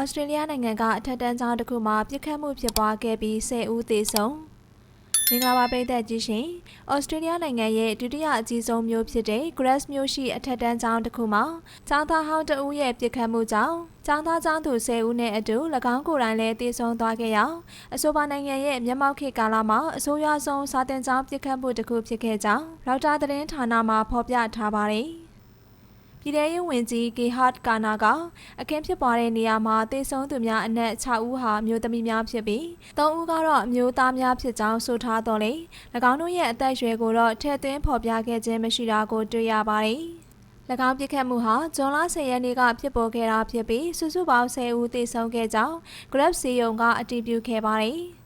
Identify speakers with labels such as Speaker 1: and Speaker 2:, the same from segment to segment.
Speaker 1: ဩစတြေးလျနိုင်ငံကအထက်တန်းကျောင်းတစ်ခုမှာပြစ်ခတ်မှုဖြစ်ပွားခဲ့ပြီး10ဦးသေဆုံးမင်္ဂလာပါပရိသတ်ကြီးရှင်ဩစတြေးလျနိုင်ငံရဲ့ဒုတိယအကြီးဆုံးမြို့ဖြစ်တဲ့ Grass မြို့ရှိအထက်တန်းကျောင်းတစ်ခုမှာကျောင်းသားဟောင်းတဦးရဲ့ပြစ်ခတ်မှုကြောင့်ကျောင်းသားကျောင်းသူ10ဦးနဲ့အတူ၎င်းကိုယ်တိုင်လည်းသေဆုံးသွားခဲ့ရာအဆိုပါနိုင်ငံရဲ့မျက်မှောက်ခေတ်ကာလမှာအဆိုးရွားဆုံးစာတင်ကျောင်းပြစ်ခတ်မှုတစ်ခုဖြစ်ခဲ့ကြောင်းရောက်တာသတင်းဌာနမှဖော်ပြထားပါတယ် ပြည်ထောင်ရေးဝန်ကြီးဂေဟတ်ကာနာကအခင်းဖြစ်ပွားတဲ့နေရာမှာတေဆုံးသူများအနက်6ဦးဟာမျိုးသမီးများဖြစ်ပြီး3ဦးကတော့အမျိုးသားများဖြစ်ကြောင်းဆိုထားတော့လေ၎င်းတို့ရဲ့အသက်အရွယ်ကိုတော့ထည့်သွင်းဖော်ပြခဲ့ခြင်းမရှိတာကိုတွေ့ရပါတယ်။၎င်းပြစ်ခတ်မှုဟာဇွန်လ10ရက်နေ့ကဖြစ်ပေါ်ခဲ့တာဖြစ်ပြီးစုစုပေါင်း10ဦးသေဆုံးခဲ့ကြောင်း Grab စီယုံကအတည်ပြုခဲ့ပါတယ်။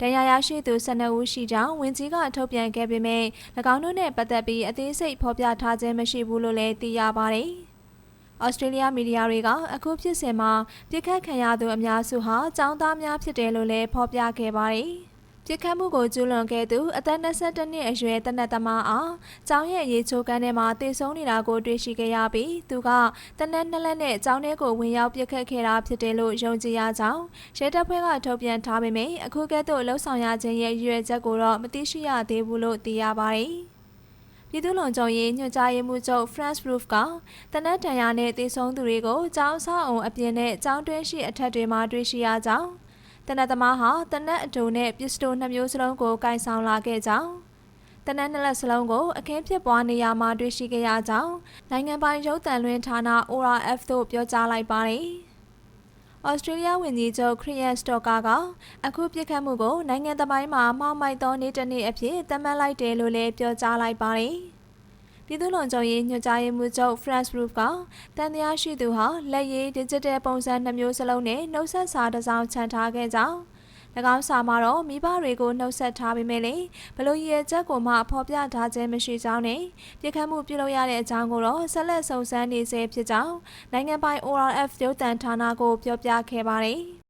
Speaker 1: ဒဏ်ရာရရှိသူ12ဦးရှိကြောင်းဝန်ကြီးကထုတ်ပြန်ခဲ့ပေမဲ့၎င်းတို့နဲ့ပတ်သက်ပြီးအသေးစိတ်ဖော်ပြထားခြင်းမရှိဘူးလို့လည်းသိရပါတယ်။ဩစတြေးလျမီဒီယာတွေကအခုဖြစ်စဉ်မှာပြစ်ခတ်ခံရသူအများစုဟာចောင်းသားများဖြစ်တယ်လို့လည်းဖော်ပြခဲ့ပါတယ်။ ပြစ်ခတ်မှုကိုကျူးလွန်ခဲ့သူအသက်22နှစ်အရွယ်တနက်သမားအားကျောင်းရဲ့ရေချိုးကမ်းထဲမှာတေဆုံးနေတာကိုတွေ့ရှိခဲ့ရပြီးသူကတနက်နှစ်လက်နဲ့ကျောင်းထဲကိုဝင်ရောက်ပြစ်ခတ်ခဲ့တာဖြစ်တယ်လို့ယုံကြည်ရကြောင်းရဲတပ်ဖွဲ့ကထုတ်ပြန်ထားပေမဲ့အခုကဲ့သို့လှုပ်ဆောင်ရခြင်းရဲ့ရည်ရွယ်ချက်ကိုတော့မသိရှိရသေးဘူးလို့သိရပါတယ်။ပြည်သူ့လုံခြုံရေးညွှန်ကြားရေးမှူးချုပ် France Roof ကတနက်တန်ရာနဲ့တေဆုံးသူတွေကိုကျောင်းဆောက်အောင်အပြင်နဲ့ကျောင်းတွင်းရှိအထက်တွေမှာတွေ့ရှိရကြောင်း တနက်သမားဟာတနက်အတူနဲ့ပစ္စတိုနှစ်မျိုးစလုံးကိုကင်ဆောင်လာခဲ့ကြောင်းတနက်နှစ်လက်စလုံးကိုအခင်းဖြစ်ပွားနေရာမှာတွေ့ရှိခဲ့ရကြောင်းနိုင်ငံပိုင်ရုပ်သံလွှင့်ဌာန ORF သို့ပြောကြားလိုက်ပါတယ်။ဩစတြေးလျဝန်ကြီးချုပ်ခရီးယန်စတော့ကာကအခုပြစ်ခတ်မှုကိုနိုင်ငံသမိုင်းမှာမှောက်မိုက်သောနေ့တစ်နေ့အဖြစ်သတ်မှတ်လိုက်တယ်လို့လည်းပြောကြားလိုက်ပါတယ်။ ပြည်သူ့လုံခြုံရေးညွှန်ကြားရေးမှူးချုပ် France Roof ကတန်တရားရှိသူဟာလက်ရည် digital ပုံစံနှမျိုးစလုံးနဲ့နှုတ်ဆက်စာတစ်စောင်ခြံထားခဲ့ကြောင်း၎င်းစာမှာတော့မိဘတွေကိုနှုတ်ဆက်ထားပေမဲ့လေဘလို့ရည်ချက်ကိုမှဖော်ပြထားခြင်းမရှိကြောင်းနဲ့ပြစ်ခတ်မှုပြုလုပ်ရတဲ့အကြောင်းကိုတော့ဆက်လက်စုံစမ်းနေဆဲဖြစ်ကြောင်းနိုင်ငံပိုင် ORF ရုပ်သံဌာနကိုပြောပြခဲ့ပါတယ်